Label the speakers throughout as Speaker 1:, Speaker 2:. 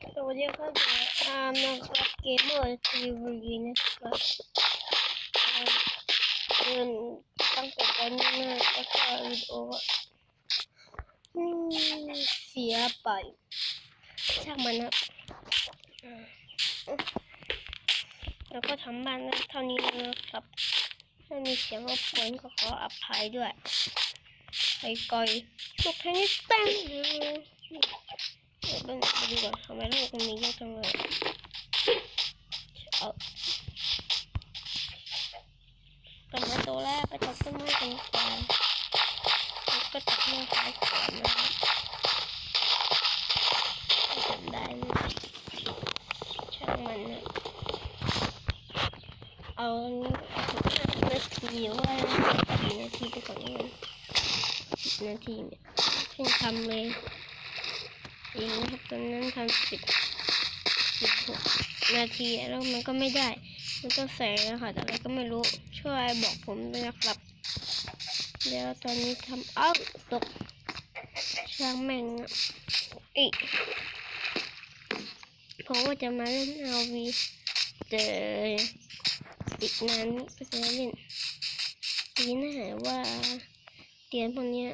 Speaker 1: สวัสดีครับผมอามนะครับเกมเมอร์ทีวีนะครับเดินตั้งแต่ตอนนี้นะแล้วก็วิดีโออืมเสียไปช่างมันนะแล้วก็ทำบ้านได้เท่านี้นะครับถ้ามีเสียงรบกวนก็ขออภัยด้วยไปก่อยลูกแค่นี้แป้งเลย เดี๋ยวไปดูก่อนทำไมลูกมันมีเยอะจังเลยเอาต้นไม้โตแล้วไปตัดต้นไม้กันก่อนแล้วก็ตัดไม้ขายก่อนนะครับจำได้ไหมช่างมันนะเอานาทีว่ากี่นาทีไปก่อนเลยสิบนาทีเนี่ยเพิ่งทำเลย เองนะครับตอนนั้นทำสิบสิบหกนาทีแล้วมันก็ไม่ได้ มันก็แสงรหัสอะไรก็ไม่รู้ช่วยบอกผมด้วยนะครับ แล้วตอนนี้ทำเอ้าตกช่างแม่งอะอีกเพราะว่าจะมาเล่นเอาวีแต่อีกนานก็จะเล่นปีหน้าว่าเตียนพวกเนี้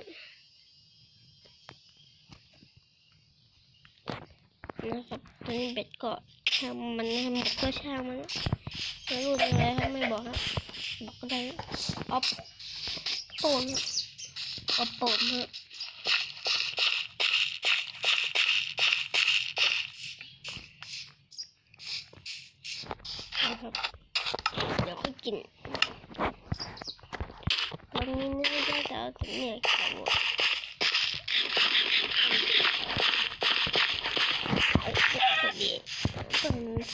Speaker 1: นะครับตอนนี้เบ็ดก็ช่างมันนะหมดก็ช่างมันไม่รู้เป็นไรครับไม่บอกครับบอกก็ได้ออฟโปนออฟโปนฮะนะครับเดี๋ยวก็กินนี้ไม่ได้จะเอาถึงเนี่ยเขาเอาเก็บสบีต้นผม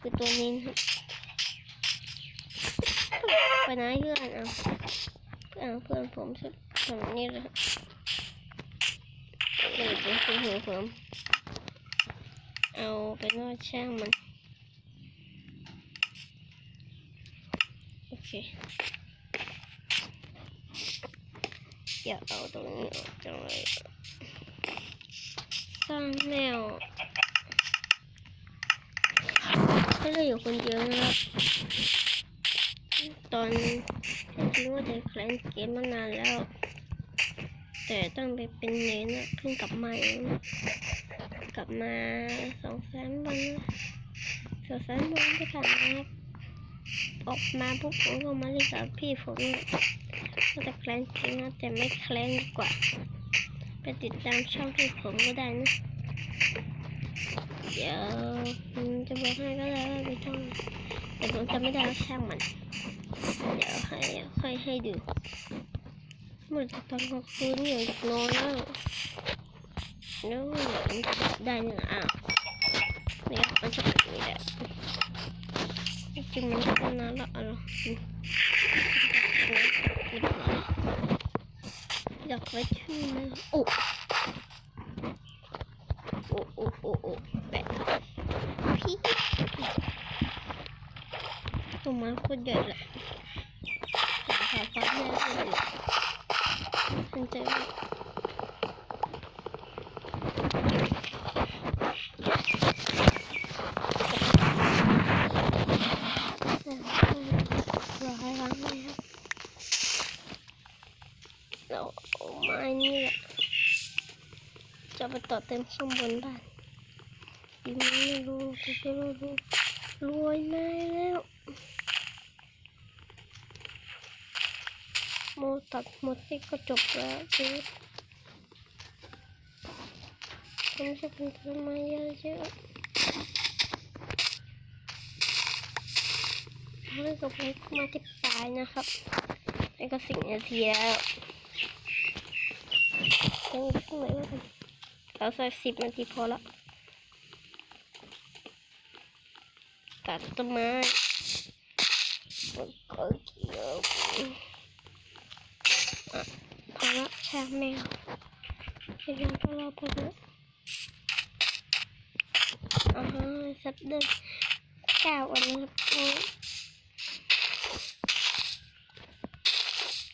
Speaker 1: คือตัวนี้นไปไหนเพื่อนเอาเอาเพื่อนผมชุดทำนี่เลยเดี๋ยวจะซื้อหัวผมเอาไปนวดช่างมัน โอเค อย่าเอาตรงนี้ออกจังเลยสร้างแนว ก็เลยอยู่คนเดียวนะครับตอนจริงว่าจะแคลนเกมมานานแล้ว แต่ต้องไปเป็นเน้นอะเพิ่งกลับมาเองกลับมาสองสามวันนะสองสามวันที่ผ่านมาครับออกมาปุ๊บผมก็มาเล่นกับพี่ผมก็จะแคลนจริงนะแต่ไม่แคลนดีกว่า ไปติดตามช่องที่ผมก็ได้นะ เดี๋ยวจะบอกให้ก็ได้ว่าไปช่องแต่ผมจะไม่ได้แล้วช่างมัน เดี๋ยวให้ค่อยให้ดูเมื่อตอนกลางคืนเนี่ยนอนแล้วแล้วผมจะได้หนึ่งอะเนี่ยมันจะเป็นอย่างนี้แหละจริงมันก็นานแล้วอะเนาะอยากไปชื่อนะโอ้โอ้โอ้โอ้โอ้แปะพี่ ตัวมันโคตรใหญ่เลยขาฟ้าแม่เลยสนใจไหมร้ายร้างไหมครับเราเอาไม้นี่แหละจะไปต่อเต็มข้างบนบ้านยังไม่รู้จะไปรู้รู้รวยไม้แล้ว มตัดหมดนี่ก็จบแล้วชีวิตผมจะเป็นต้นไม้เยอะๆแล้วก็ผมมาที่ปลายนะครับนี่ก็สิบนาทีแล้วยังอีกหน่อยแล้วกันเอาใสักสิบนาทีพอละตัดต้นไม้ก็เกี่ยว ช่แมวจะยังก็รอไปนะอ่าฮะสักเดือนเก้าวันนะครับ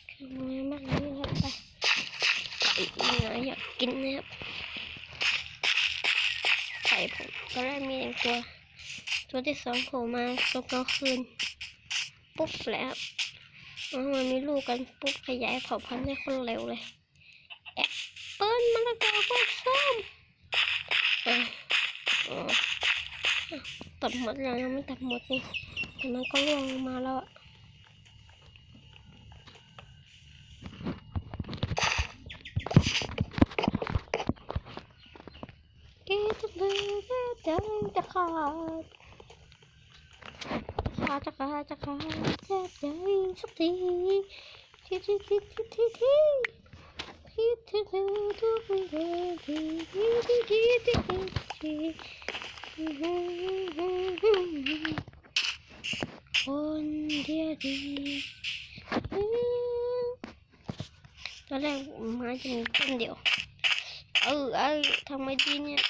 Speaker 1: คือมือมากนี่ครับไปไก่เนื้ออยากกินนะครับไก่ผมตอนแรกมีหนึ่งตัว ตัวที่สองโผล่มาตอนกลางคืน ปุ๊บแล้วอ๋อมันมีลูกกันปุ๊บขยายเผ่าพันธุ์ได้คนเร็วเลย แอปเปิ้ลมะละกอก็ส้มเอออ๋อตัดหมดแล้วยังไม่ตัดหมดนี่แต่มันก็ร่วงลงมาแล้วอะเกตเบอร์จะจะขาดขาดจะขาดจะขาดแทบใจสักทีที่ที่ที่ที่ที่ คนเดียวดีตอนแรกไม้จะมีต้นเดียว เออเออทำไมดีเนี่ย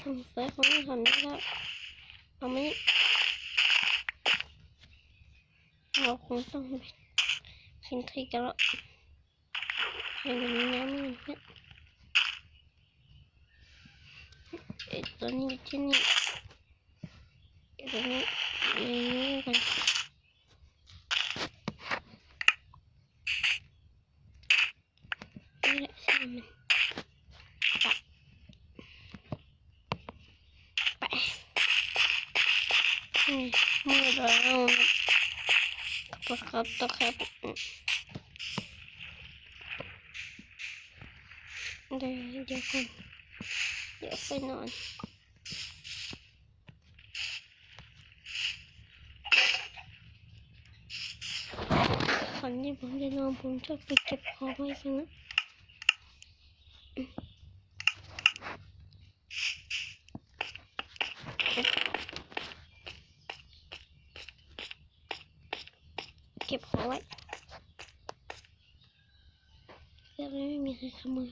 Speaker 1: ทำเฟของทำได้แล้วเอาไหมเราคงต้องเป็นทริกกันแล้ว ให้มันมีน้ำมันเพื่อนไอตัวนี้ที่นี่ไอตัวนี้อยู่นี่กันนี่แหละใช่มันไปอืมมือเราครับตัวครับอืม เดี๋ยวเดี๋ยวก่อนเดี๋ยวไปนอนก่อนที่ผมจะนอนผมชอบไปเก็บของไว้กันนะเก็บของไว้ เพื่อไม่มีใครขโมย